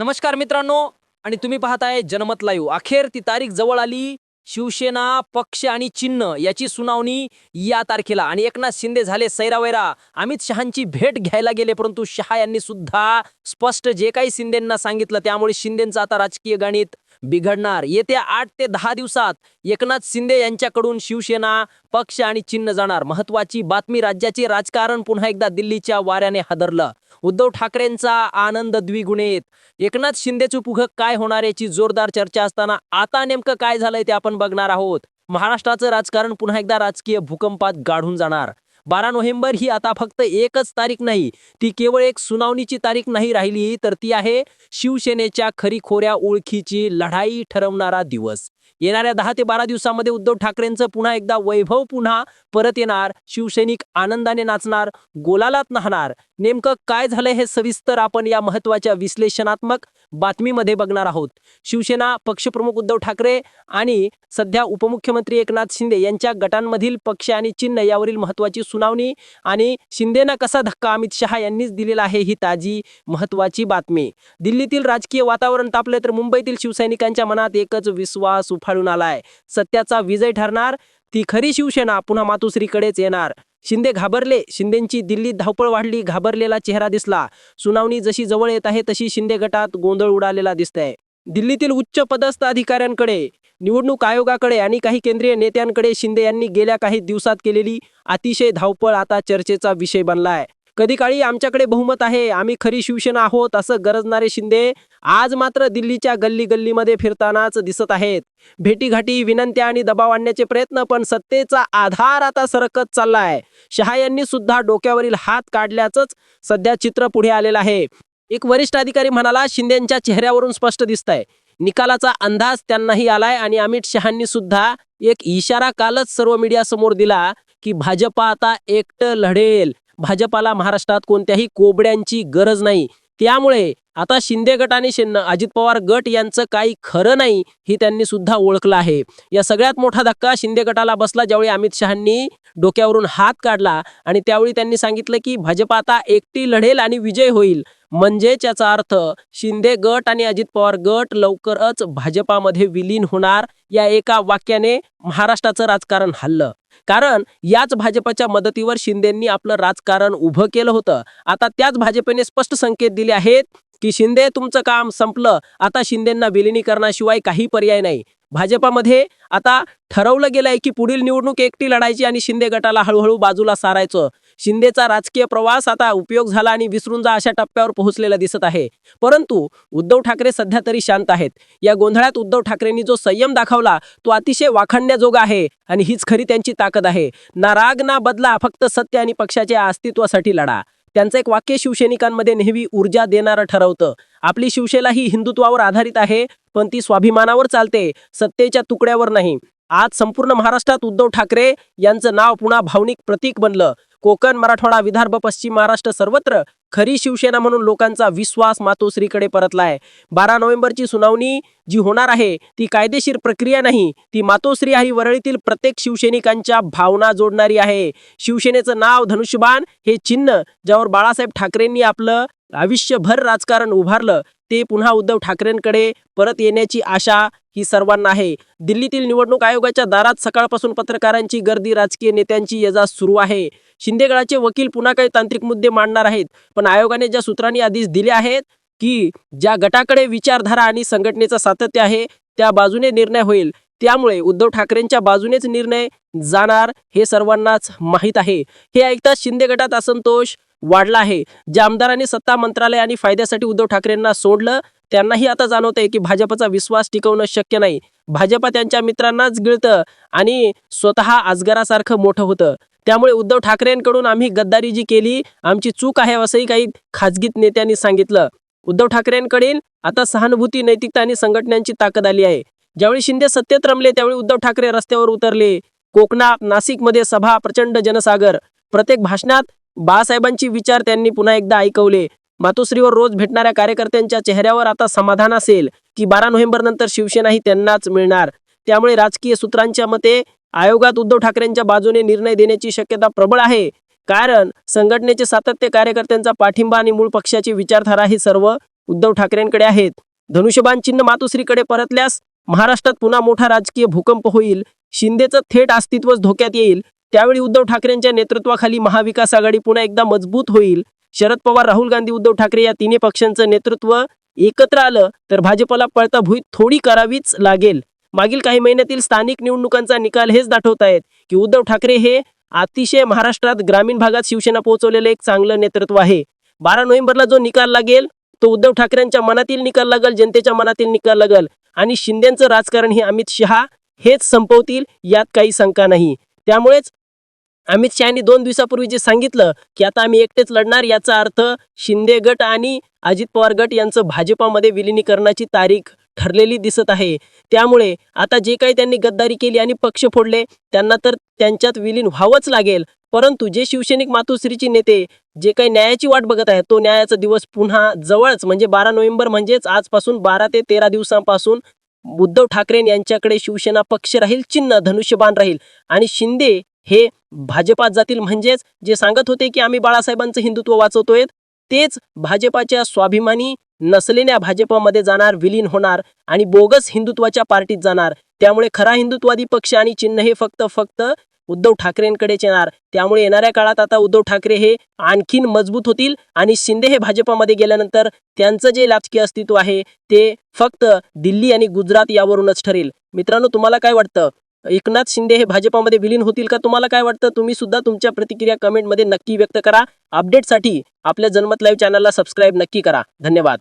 नमस्कार मित्रांनो आणि तुम्ही पाहताय जनमत लाईव्ह. अखेर ती तारीख जवळ आली. शिवसेना पक्ष आणि चिन्ह याची सुनावणी या तारखेला. आणि एकनाथ शिंदे झाले सैरावैरा. अमित शहांची भेट घ्यायला गेले परंतु शहा यांनी सुद्धा स्पष्ट जे काही शिंदेंना सांगितलं त्यामुळे शिंदेंचं आता राजकीय गणित बिघडणार. येत्या आठ ते दहा दिवसात एकनाथ शिंदे यांच्याकडून शिवसेना पक्ष आणि चिन्ह जाणार. महत्वाची बातमी राज्याचे राजकारण पुन्हा एकदा दिल्लीच्या वाऱ्याने हादरलं. उद्धव ठाकरेंचा आनंद द्विगुणेत. एकनाथ शिंदेचं पुघ काय होणार याची जोरदार चर्चा असताना आता नेमकं काय झालंय ते आपण बघणार आहोत. महाराष्ट्राचं राजकारण पुन्हा एकदा राजकीय भूकंपात गाढून जाणार. बारा नोव्हेंबर ही आता फक्त एकच तारीख नाही ती केवळ एक सुनावणीची तारीख नाही राहिली तर ती आहे शिवसेनेच्या खरीखोऱ्या ओळखीची लढाई ठरवणारा दिवस. येणाऱ्या दहा ते बारा दिवसामध्ये उद्धव ठाकरेंचं पुन्हा एकदा वैभव पुन्हा परत येणार शिवसैनिक आनंदाने नाचणार गोलालात नाहणार. नेमकं काय झालंय हे सविस्तर आपण या महत्त्वाच्या विश्लेषणात्मक बातमीमध्ये बघणार आहोत. शिवसेना पक्षप्रमुख उद्धव ठाकरे आणि सध्या उपमुख्यमंत्री एकनाथ शिंदे यांच्या गटांमधील पक्ष आणि चिन्ह यावरील महत्वाची सुनावणी आणि शिंदेना कसा धक्का अमित शहा यांनीच दिलेला आहे ही ताजी महत्वाची बातमी. दिल्लीतील राजकीय वातावरण तापले तर मुंबईतील शिवसैनिकांच्या मनात एकच विश्वास उफाळून आलाय. सत्याचा विजय ठरणार ती खरी शिवसेना पुन्हा मातुश्रीकडेच येणार. शिंदे घाबरले. शिंदेंची दिल्लीत धावपळ वाढली घाबरलेला चेहरा दिसला. सुनावणी जशी जवळ येत आहे तशी शिंदे गटात गोंधळ उडालेला दिसतंय. दिल्लीतील उच्च पदस्थ अधिकाऱ्यांकडे निवडणूक आयोगाकडे आणि काही केंद्रीय नेत्यांकडे शिंदे यांनी गेल्या काही दिवसात केलेली अतिशय धावपळ आता चर्चेचा विषय बनलाय. कधी काळी आमच्याकडे बहुमत आहे आम्ही खरी शिवसेना आहोत असं गरजणारे शिंदे आज मात्र दिल्लीच्या गल्ली गल्लीमध्ये फिरतानाच दिसत आहेत. भेटीघाटी विनंत्या आणि दबाव आणण्याचे प्रयत्न पण सत्तेचा आधार आता सरकत चाललाय. शहा यांनी सुद्धा डोक्यावरील हात काढल्याचंच सध्या चित्र पुढे आलेलं आहे. एक वरिष्ठ अधिकारी म्हणाला शिंदेच्या चेहऱ्यावरून स्पष्ट दिसतंय. निकालाचा अंदाज त्यांनाही आलाय आणि अमित शहांनी सुद्धा एक इशारा कालच सर्व मीडियासमोर दिला की भाजपा आता एकटं लढेल. भाजपाला महाराष्ट्रात कोणत्याही कोबड्यांची गरज नाही. त्यामुळे आता शिंदे गट आणि शिन अजित पवार गट यांचं काही खरं नाही ही त्यांनी सुद्धा ओळखलं आहे. या सगळ्यात मोठा धक्का शिंदे गटाला बसला ज्यावेळी अमित शहांनी डोक्यावरून हात काढला आणि त्यावेळी त्यांनी सांगितलं की भाजप आता एकटी लढेल आणि विजय होईल. म्हणजेच याचा अर्थ शिंदे गट आणि अजित पवार गट लवकरच भाजपामध्ये विलीन होणार या एका वाक्याने महाराष्ट्राचं राजकारण हल्लं. कारण याच भाजपच्या मदतीवर शिंदेंनी आपलं राजकारण उभं केलं होतं. आता त्याच भाजपने स्पष्ट संकेत दिले आहेत की शिंदे तुमचं काम संपलं. आता शिंदेंना विलिनीकरणाशिवाय काही पर्याय नाही. भाजपामध्ये आता ठरवलं गेलंय की पुढील निवडणूक एकटी लढायची आणि शिंदे गटाला हळूहळू बाजूला सारायचं. शिंदेचा राजकीय प्रवास आता उपयोग झाला आणि विसरून जा अशा टप्प्यावर पोहोचलेला दिसत आहे. परंतु उद्धव ठाकरे सध्या तरी शांत आहेत. या गोंधळात उद्धव ठाकरेंनी जो संयम दाखवला तो अतिशय वाखाणण्याजोगा आहे आणि हीच खरी त्यांची ताकद आहे. ना राग ना बदला फक्त सत्य आणि पक्षाच्या अस्तित्वासाठी लढा. त्यांचं एक वाक्य शिवसैनिकांमध्ये नेहमी ऊर्जा देणारं ठरवतं. आपली शिवसेना ही हिंदुत्वावर आधारित आहे पण ती स्वाभिमानावर चालते सत्तेच्या तुकड्यावर नाही. आज संपूर्ण महाराष्ट्रात उद्धव ठाकरे यांचं नाव पुन्हा भावनिक प्रतीक बनलं. कोकण मराठवाडा विदर्भ पश्चिम महाराष्ट्र सर्वत्र खरी शिवसेना म्हणून लोकांचा विश्वास मातोश्रीकडे परतलाय. बारा नोव्हेंबरची सुनावणी जी होणार आहे ती कायदेशीर प्रक्रिया नाही ती मातोश्री आणि वरळीतील प्रत्येक शिवसैनिकांच्या भावना जोडणारी आहे. शिवसेनेचं नाव धनुष्यबाण हे चिन्ह ज्यावर बाळासाहेब ठाकरेंनी आपलं आयुष्यभर राजकारण उभारलं ते पुन्हा उद्धव ठाकरेंकडे परत येण्याची आशा ही सर्वांना आहे. दिल्लीतील निवडणूक आयोगाच्या दारात सकाळपासून पत्रकारांची गर्दी राजकीय नेत्यांची यजा सुरू आहे. शिंदेगडाचे वकील पुन्हा काही तांत्रिक मुद्दे मांडणार आहेत. पण आयोगाने ज्या सूत्रांनी आधीच दिले आहेत की ज्या गटाकडे विचारधारा आणि संघटनेचं सातत्य आहे त्या बाजूने निर्णय होईल. त्यामुळे उद्धव ठाकरेंच्या बाजूनेच निर्णय जाणार हे सर्वांनाच माहीत आहे. हे ऐकताच शिंदे गटात असंतोष वाढला आहे. ज्या आमदारांनी सत्ता मंत्रालय आणि फायद्यासाठी उद्धव ठाकरेंना सोडलं त्यांनाही आता जाणवतंय आहे की भाजपचा विश्वास टिकवणं शक्य नाही. भाजपा त्यांच्या मित्रांनाच गिळतं आणि स्वतः अजगरासारखं मोठं होतं. त्यामुळे उद्धव ठाकरेंकडून आम्ही गद्दारी जी केली. आमची चूक आहे असंही काही खाजगीत नेत्यांनी सांगितलं. उद्धव ठाकरेंकडील आता सहानुभूती नैतिकता आणि संघटनांची ताकद आली आहे. ज्यावेळी शिंदे सत्तेत रमले त्यावेळी उद्धव ठाकरे रस्त्यावर उतरले. कोकणात नाशिकमध्ये सभा प्रचंड जनसागर. प्रत्येक भाषणात बाळासाहेबांची विचार त्यांनी पुन्हा एकदा ऐकवले. मातोश्रीवर रोज भेटणाऱ्या कार्यकर्त्यांच्या चेहऱ्यावर आता समाधान असेल की बारा नोव्हेंबर नंतर शिवसेनाही त्यांनाच मिळणार. त्यामुळे राजकीय सूत्रांच्या मते आयोगात उद्धव ठाकरेंच्या बाजूने निर्णय देण्याची शक्यता प्रबळ आहे. कारण संघटनेचे सातत्य कार्यकर्त्यांचा पाठिंबा आणि मूळ पक्षाची विचारधारा हे सर्व उद्धव ठाकरेंकडे आहेत. धनुष्यबाण चिन्ह मातोश्रीकडे परतल्यास महाराष्ट्रात पुन्हा मोठा राजकीय भूकंप होईल. शिंदेचं थेट अस्तित्वच धोक्यात येईल. त्यावेळी उद्धव ठाकरेंच्या नेतृत्वाखाली महाविकास आघाडी पुन्हा एकदा मजबूत होईल. शरद पवार राहुल गांधी उद्धव ठाकरे या तिन्ही पक्षांचं नेतृत्व एकत्र आलं तर भाजपला पळताभुई थोडी करावीच लागेल. मागील काही महिन्यातील स्थानिक निवडणुकांचा निकाल हेच दाखवत आहेत की उद्धव ठाकरे हे अतिशय महाराष्ट्रात ग्रामीण भागात शिवसेना पोहोचवलेलं एक चांगलं नेतृत्व आहे. बारा नोव्हेंबरला जो निकाल लागेल तो उद्धव ठाकरेंच्या मनातील निकाल लागेल जनतेच्या मनातील निकाल लागेल. आणि शिंदेचं राजकारण हे अमित शहा हेच संपवतील यात काही शंका नाही. त्यामुळेच अमित शहानी दोन दिवसापूर्वी जे सांगितलं की आता आम्ही एकटेच लढणार याचा अर्थ शिंदे गट आणि अजित पवार गट यांचं भाजपामध्ये विलिनीकरणाची तारीख ठरलेली दिसत आहे. त्यामुळे आता जे काही त्यांनी गद्दारी केली आणि पक्ष फोडले त्यांना तर त्यांच्यात विलीन व्हावंच लागेल. परंतु जे शिवसैनिक मातोश्रीचे नेते जे काही न्यायाची वाट बघत आहेत तो न्यायाचा दिवस पुन्हा जवळच म्हणजे बारा नोव्हेंबर म्हणजेच आजपासून बारा ते तेरा दिवसांपासून उद्धव ठाकरे यांच्याकडे शिवसेना पक्ष राहील चिन्ह धनुष्यबाण राहील. आणि शिंदे हे भाजपात जातील म्हणजेच जे सांगत होते की आम्ही बाळासाहेबांचं हिंदुत्व वाचवतोय तेच भाजपाच्या स्वाभिमानी नसलेल्या भाजपमध्ये जाणार विलीन होणार आणि बोगस हिंदुत्वाच्या पार्टीत जाणार. त्यामुळे खरा हिंदुत्वादी पक्ष आणि चिन्ह हे फक्त फक्त उद्धव ठाकरेंकडेच येणार. त्यामुळे येणाऱ्या काळात आता उद्धव ठाकरे हे आणखीन मजबूत होतील आणि शिंदे हे भाजपामध्ये गेल्यानंतर त्यांचं जे राजकीय अस्तित्व आहे ते फक्त दिल्ली आणि गुजरात यावरूनच ठरेल. मित्रांनो तुम्हाला काय वाटतं? एकनाथ शिंदे हे भाजपामध्ये विलीन होतील का? तुम्हाला काय वाटतं? तुम्ही सुद्धा तुमच्या प्रतिक्रिया कमेंटमध्ये नक्की व्यक्त करा. अपडेटसाठी आपल्या जनमत लाईव्ह चॅनलला सबस्क्राईब नक्की करा. धन्यवाद.